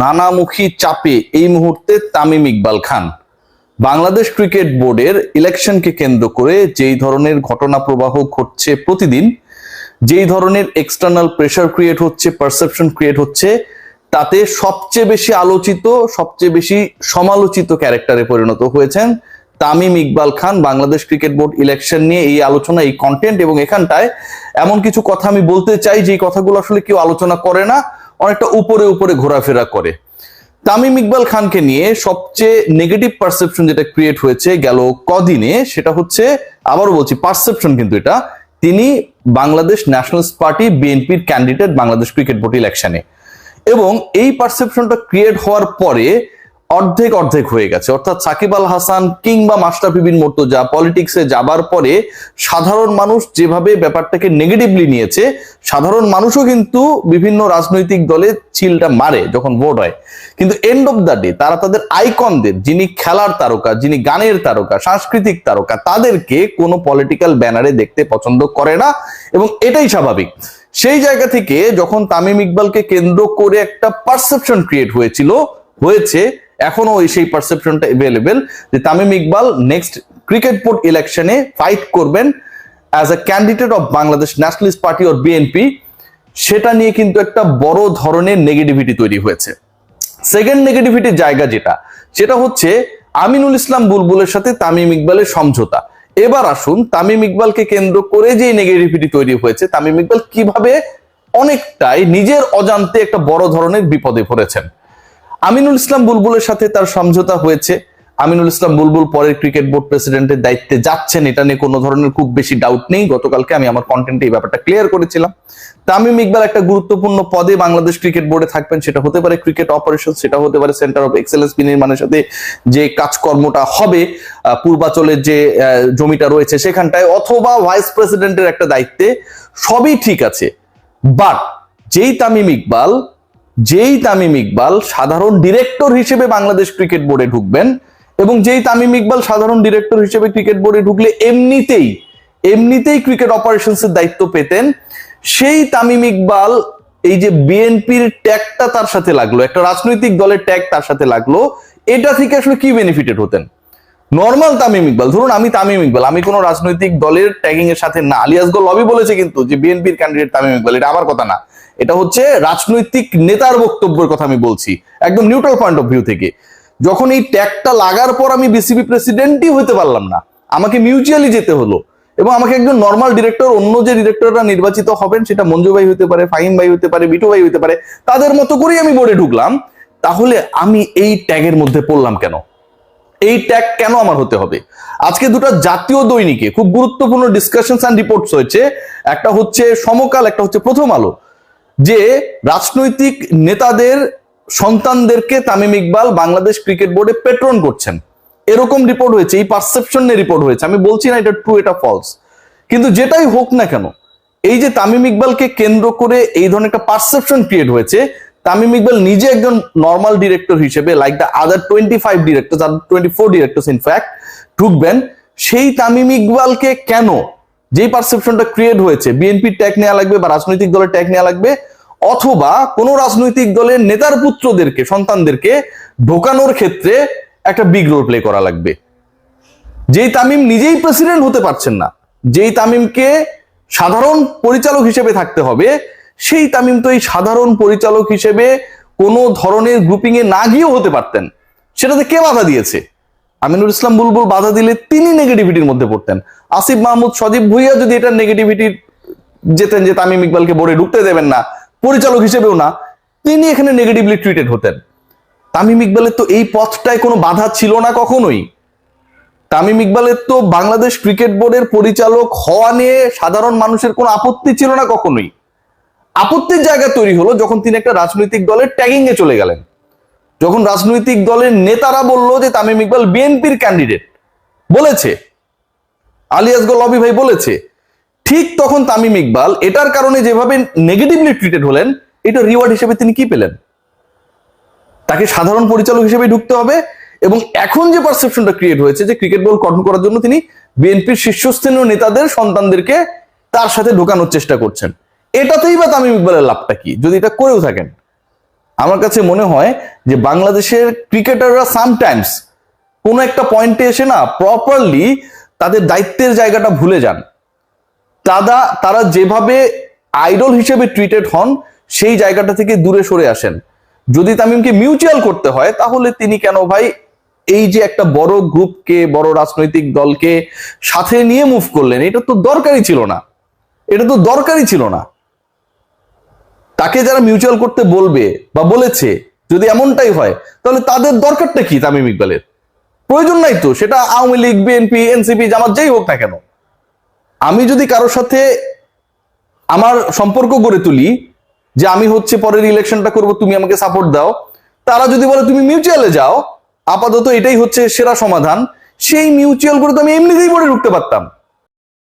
নানামুখী চাপে এই মুহূর্তে তামিম ইকবাল খান। বাংলাদেশ ক্রিকেট বোর্ডের ইলেকশনকে কেন্দ্র করে যেই ধরনের ঘটনা প্রবাহ ঘটছে প্রতিদিন, যেই ধরনের এক্সটার্নাল প্রেশার ক্রিয়েট হচ্ছে পারসেপশন ক্রিয়েট হচ্ছে, তাতে সবচেয়ে বেশি আলোচিত, সবচেয়ে বেশি সমালোচিত ক্যারেক্টারে পরিণত হয়েছেন Tamim Iqbal Khan. Bangladesh cricket board election নিয়ে এই আলোচনা, এই কন্টেন্ট এবং এখানটায় এমন কিছু কথা আমি বলতে চাই যে কথাগুলো আসলে কেউ আলোচনা করে না। অনেকটা উপরে উপরে ঘোরাফেরা করে। তামিম ইকবাল খানকে নিয়ে সবচেয়ে নেগেটিভ পারসেপশন যেটা ক্রিয়েট হয়েছে গেল কদিনে, সেটা হচ্ছে, আবারও বলছি পারসেপশন কিন্তু এটা। তিনি বাংলাদেশ ন্যাশনালিস্ট পার্টি বিএনপির ক্যান্ডিডেট বাংলাদেশ ক্রিকেট বোর্ড ইলেকশনে এবং এই পারসেপশনটা ক্রিয়েট হওয়ার পরে অর্ধেক অর্ধেক হয়ে গেছে। অর্থাৎ সাকিব আল হাসান কিংবা মাস্টাফি বিন মর্তজা পলিটিক্সে যাবার পরে সাধারণ মানুষ যেভাবে ব্যাপারটাকে নেগেটিভলি নিয়েছে, সাধারণ মানুষও কিন্তু বিভিন্ন রাজনৈতিক দলে চিলটা মারে যখন ভোট হয়। কিন্তু এন্ড অফ দ্য ডে তারা তাদের আইকনদের যিনি খেলার তারকা, যিনি গানের তারকা, সাংস্কৃতিক তারকা, তাদেরকে কোনো পলিটিক্যাল ব্যানারে দেখতে পছন্দ করে না এবং এটাই স্বাভাবিক। সেই জায়গা থেকে যখন তামিম ইকবালকে কেন্দ্র করে একটা পারসেপশন ক্রিয়েট হয়েছিল, হয়েছে এখনও ওই সেই পারসেপশনটা এভেলেবেল যে Tamim Iqbal next cricket board ইলেকশনে ফাইট করবেন as a candidate of Bangladesh Nationalist Party or BNP সেটা নিয়ে কিন্তু একটা বড় ধরনের নেগেটিভিটি তৈরি হয়েছে। সেকেন্ড নেগেটিভিটির জায়গা যেটা, সেটা হচ্ছে আমিনুল ইসলাম বুলবুলের সাথে তামিম ইকবালের সমঝোতা। এবার আসুন তামিম ইকবালকে কেন্দ্র করে যে নেগেটিভিটি তৈরি হয়েছে, তামিম ইকবাল কীভাবে অনেকটাই নিজের অজান্তে একটা বড় ধরনের বিপদে পড়েছেন। আমিনুল ইসলাম বুলবুলের সাথে তার সমঝোতা হয়েছে। আমিনুল ইসলাম বুলবুল পরের ক্রিকেট বোর্ড প্রেসিডেন্টের দায়িত্বে যাচ্ছেন, এটা নিয়ে কোনো ধরনের খুব বেশি ডাউট নেই। গতকালকে আমি আমার কন্টেন্টে এই ব্যাপারটা ক্লিয়ার করেছিলাম। তামিম ইকবাল একটা গুরুত্বপূর্ণ পদে বাংলাদেশ ক্রিকেট বোর্ডে থাকবেন, সেটা হতে পারে ক্রিকেট অপারেশন সেটা হতে পারে সেন্টার অফ এক্সেলেন্স বিনির্মাণের সাথে যে কাজকর্মটা হবে পূর্বাচলের যে জমিটা রয়েছে সেখানটায়, অথবা ভাইস প্রেসিডেন্টের একটা দায়িত্বে, সবই ঠিক আছে। বাট যেই তামিম ইকবাল যেই তামিম ইকবাল সাধারণ ডিরেক্টর হিসেবে বাংলাদেশ ক্রিকেট বোর্ডে ঢুকবেন এবং যেই তামিম ইকবাল সাধারণ ডিরেক্টর হিসেবে ক্রিকেট বোর্ডে ঢুকলে এমনিতেই এমনিতেই ক্রিকেট অপারেশনস এর দায়িত্ব পেতেন। সেই তামিম ইকবাল, এই যে বিএনপির ট্যাগটা তার সাথে লাগল, একটা রাজনৈতিক দলের ট্যাগ তার সাথে লাগল, এটা থেকে আসলে কি বেনিফিটেড হতেন? নর্মাল তামিম ইকবাল, ধরুন আমি তামিম ইকবাল, আমি কোনো রাজনৈতিক দলের ট্যাগিং এর সাথে না আলিয়াসগো লবি বলেছে কিন্তু যে বিএনপির ক্যান্ডিডেট তামিম ইকবাল, এটা আমার কথা না। এটা হচ্ছে রাজনৈতিক নেতার বক্তব্যের কথা আমি বলছি, একদম নিউট্রাল পয়েন্ট অফ ভিউ থেকে। যখন এই ট্যাগটা লাগার পর আমি বিসিবি প্রেসিডেন্টই হতে পারলাম না, আমাকে মিউচুয়ালি যেতে হলো এবং আমাকে একজন নর্মাল ডিরেক্টর অন্য যে ডিরেক্টররা নির্বাচিত হবেন, সেটা মঞ্জু ভাই হতে পারে, ফাহিম ভাই হতে পারে, বিটু ভাই হতে পারে, তাদের মতো করেই আমি বোর্ডে ঢুকলাম, তাহলে আমি এই ট্যাগের মধ্যে পড়লাম কেন? এই ট্যাগ কেন আমার হতে হবে? আজকে দুটো জাতীয় দৈনিকে খুব গুরুত্বপূর্ণ ডিসকাশন অ্যান্ড রিপোর্টস হয়েছে, একটা হচ্ছে সমকাল, একটা হচ্ছে প্রথম আলো। যে রাজনৈতিক নেতাদের সন্তানদেরকে তামিম ইকবাল বাংলাদেশ ক্রিকেট বোর্ডে পেট্রন করছেন। এরকম রিপোর্ট হয়েছে, এই পারসেপশন নিয়ে রিপোর্ট হয়েছে। আমি বলছি না এটা ট্রু এটা ফলস কিন্তু যেটাই হোক না কেন, এই যে তামিম ইকবালকে কেন্দ্র করে এই ধরনের একটা পারসেপশন ক্রিয়েট হয়েছে, তামিম ইকবাল নিজে একজন নর্মাল ডিরেক্টর হিসেবে like the other twenty five director twenty four director in fact ঢুকবেন। সেই তামিম ইকবালকে কেন যেই পারসেপশনটা ক্রিয়েট হয়েছে বিএনপির ট্যাগ নেওয়া লাগবে বা রাজনৈতিক দলের ট্যাগ নেওয়া লাগবে, অথবা কোন রাজনৈতিক দলের নেতার পুত্রদেরকে, সন্তানদেরকে ঢোকানোর ক্ষেত্রে একটা বিগ রোল প্লে করা লাগবে। যেই তামিম নিজেই প্রেসিডেন্ট হতে পারছেন না, যেই তামিমকে সাধারণ পরিচালক হিসেবে থাকতে হবে, সেই তামিম তো এই সাধারণ পরিচালক হিসেবে কোনো ধরনের গ্রুপিং এ না গিয়েও হতে পারতেন। সেটাতে কে বাধা দিয়েছে? আমিনুল ইসলাম বুলবুল বাধা দিলে তিনি নেগেটিভিটির মধ্যে পড়তেন। আসিফ মাহমুদ, সজীব ভুইয়া যদি এটা নেগেটিভিটি যেতেন যে তামিম ইকবালকে বোর্ডে ঢুকতে দেবেন না, পরিচালক হিসেবেও না, তিনি এখানে নেগেটিভলি ট্রিটেড হতেন। তামিম ইকবালের তো এই পথটায় কোনো বাধা ছিল না কখনোই। তামিম ইকবালের তো বাংলাদেশ ক্রিকেট বোর্ডের পরিচালক হওয়া নিয়ে সাধারণ মানুষের কোনো আপত্তি ছিল না কখনোই। আপত্তির জায়গা তৈরি হলো যখন তিনি একটা রাজনৈতিক দলের ট্যাগিং এ চলে গেলেন। যখন রাজনৈতিক দলের নেতারা বলল যে তামিম ইকবাল বিএনপির ক্যান্ডিডেট বলেছে। আলিয়াসগো লবি ভাই বলেছে, ঠিক তখন তামিম ইকবাল এটার কারণে যেভাবে নেগেটিভলি ট্রিটেড হলেন, এটা রিওয়ার্ড হিসেবে তিনি কি পেলেন? তাকে সাধারণ পরিচালক হিসেবে ঢুকতে হবে এবং এখন যে পারসেপশনটা ক্রিয়েট হয়েছে যে ক্রিকেট বল গঠন করার জন্য তিনি বিএনপির শীর্ষস্থানীয় নেতাদের, সন্তানদেরকে তার সাথে ঢোকানোর চেষ্টা করছেন। এটাতেই বা তামিম ইকবালের লাভটা কি? যদি এটা করেও থাকেন। আমার কাছে মনে হয় যে বাংলাদেশের ক্রিকেটাররা সামটাইমস কোনো একটা পয়েন্টে এসে না প্রপারলি তাদের দায়িত্বের জায়গাটা ভুলে যান। তারা তারা যেভাবে আইডল হিসেবে ট্রিটেড হন, সেই জায়গাটা থেকে দূরে সরে আসেন। যদি তামিমকে মিউচুয়াল করতে হয়, তাহলে তিনি কেন ভাই এই যে একটা বড় গ্রুপকে, বড় রাজনৈতিক দলকে সাথে নিয়ে মুভ করলেন, এটা তো দরকারই ছিল না। এটা তো দরকারই ছিল না। তাকে যারা মিউচুয়াল করতে বলবে বা বলেছে, যদি এমনটাই হয়, তাহলে তাদের দরকারটা কি তামিম ইকবালের? প্রয়োজন নাই তো, সেটা আওয়ামী লীগ, বিএনপি, এনসিপি, জামাত, যেই হোক না কেন। আমি যদি কারোর সাথে আমার সম্পর্ক গড়ে তুলি, যে আমি হচ্ছে পরের ইলেকশনটা করব, তুমি আমাকে সাপোর্ট দাও, তারা যদি বলে তুমি মিউচুয়ালে যাও, আপাতত এটাই হচ্ছে সেরা সমাধান। সেই মিউচুয়াল করে তো আমি এমনিতেই পরে ঢুকতে পারতাম।